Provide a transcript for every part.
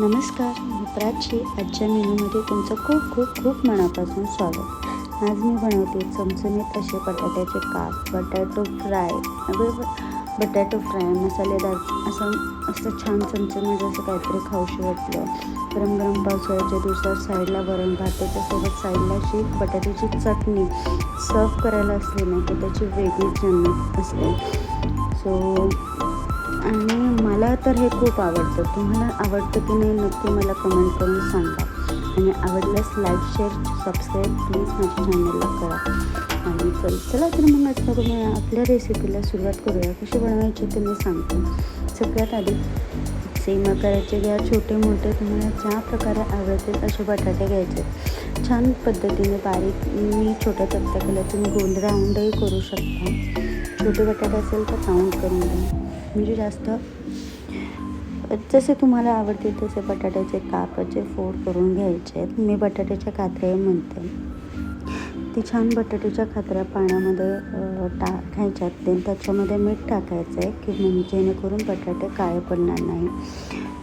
नमस्कार मी प्राची आजच्या मेनूमध्ये तुमचं खूप खूप खूप मनापासून स्वागत. आज मी बनवते चमचमीत असे बटाट्याचे काप बटाटो फ्राय. अगं बटाटो फ्राय मसालेदार असं असं छान चमचमीत असं काहीतरी खाऊशी वाटलं. गरम गरम पावसाळ्याच्या दिवसात साईडला वरण भात त्याच्यासोबत साईडला अशी बटाट्याची चटणी. सर्व करायला असली ना की त्याची वेगळीच जन्म असते. सो आणि मला तर हे खूप आवडतं. तुम्हाला आवडतं की नाही नक्की मला कमेंट करून सांगा. आणि आवडल्यास लाईक शेअर सबस्क्राईब प्लीज माझ्या चॅनलला करा. आणि चल चला तर मग आता तुम्ही आपल्या रेसिपीला सुरुवात करूया. कशी बनवायची ते मी सांगते. सगळ्यात आधी सेम आकाराचे घ्या छोटे मोठे. तुम्हाला ज्या प्रकारे आवडतील असे बटाटे घ्यायचे. छान पद्धतीने बारीक मी छोट्या चपट्या केल्या तुम्ही गोल राऊंडही करू शकता. छोटे बटाटे असेल तर राऊंड करून घ्या. म्हणजे जास्त. जसे तुम्हाला आवडतील तसे बटाट्याचे कापाचे फोड करून घ्यायचे. आहेत मी बटाट्याच्या कात्र्या म्हणते. ती छान बटाट्याच्या कात्र्या पाण्यामध्ये टाकायच्या टाकायच्यात ते त्याच्यामध्ये मीठ टाकायचं आहे की म्हणजे जेणेकरून बटाटे काळे पडणार नाही.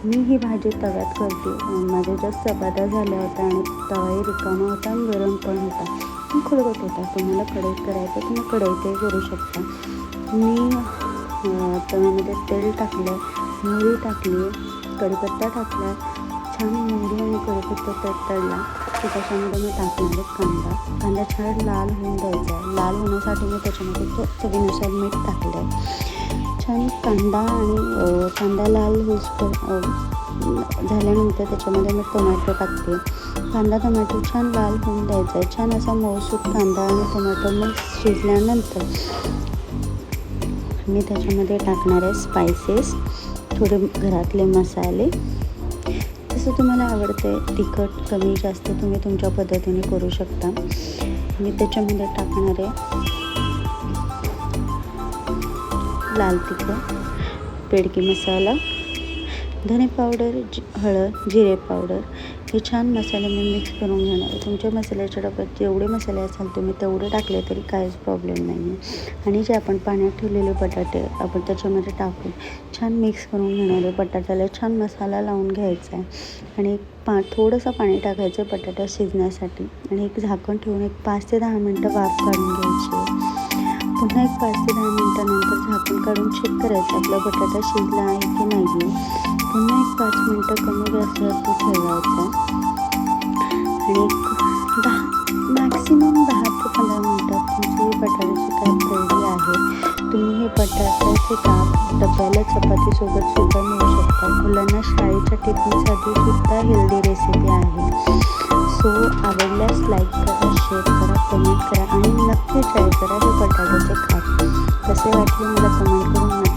मी ही भाजी तव्यात करते. माझ्या जास्त चपात्या झाल्या होत्या आणि तवाही रिकामा होता आणि गरम पण होता. पण खुलगट होता. तुम्हाला कढईत करायचं तुम्ही कढईतही करू शकता. मी तव्यामध्ये तेल टाकलं मोहरी टाकली कढीपत्ता टाकला छान मोहरी आणि कढीपत्ता तेल तळला की त्याच्यामध्ये मी टाकणार आहे कांदा. कांदा छान लाल होऊन द्यायचा आहे. लाल होण्यासाठी मी त्याच्यामध्ये तो चवीनुसार मीठ टाकलं आहे छान कांदा आणि कांदा लाल होईस झाल्यानंतर त्याच्यामध्ये मी टोमॅटो टाकते. कांदा टोमॅटो छान लाल होऊन द्यायचा आहे. छान असा मऊसूत कांदा आणि टोमॅटो मग शिजल्यानंतर मी त्याच्यामध्ये टाकणार आहे स्पायसेस थोडे घरातले मसाले. जसं तुम्हाला आवडते तिखट कमी जास्त तुम्ही तुमच्या पद्धतीने करू शकता. मी त्याच्यामध्ये टाकणार आहे लाल तिखट पेडकी मसाला धने पावडर जि हळद जिरे पावडर हे छान मसाले मी मिक्स करून घेणार आहे. तुमच्या मसाल्याच्या डब्यात जेवढे मसाले असाल तुम्ही तेवढे टाकले तरी काहीच प्रॉब्लेम नाही आहे आणि जे आपण पाण्यात ठेवलेले बटाटे आपण त्याच्यामध्ये टाकून छान मिक्स करून घेणार आहे. बटाट्याला छान मसाला लावून घ्यायचा आहे. आणि एक पा थोडंसं पाणी टाकायचं आहे बटाटा शिजण्यासाठी. आणि एक झाकण ठेवून एक पाच ते दहा मिनटं वाफ काढून घ्यायची आहे. पुन्हा एक पाच ते दहा मिनटानंतर झाकण काढून चेक करायचं आपला बटाटा शिजला आहे की नाही पाच मिनटं कमी जास्त ठेवायचं. आणि दहा मॅक्सिमम दहा ते पंधरा मिनटात तुमची बटाट्याची काप रेडी आहे. तुम्ही हे बटाट्याचे काप डब्याला चपातीसोबत सुद्धा मिळू शकता. मुलांना शाळेच्या टिफिनसाठी सुद्धा हेल्दी रेसिपी आहे. सो आवडल्यास लाईक करा शेअर करा कमेंट करा आणि नक्की ट्राय करा हे बटाट्याचे काप. कसे वाटले मला कमेंट करून नक्की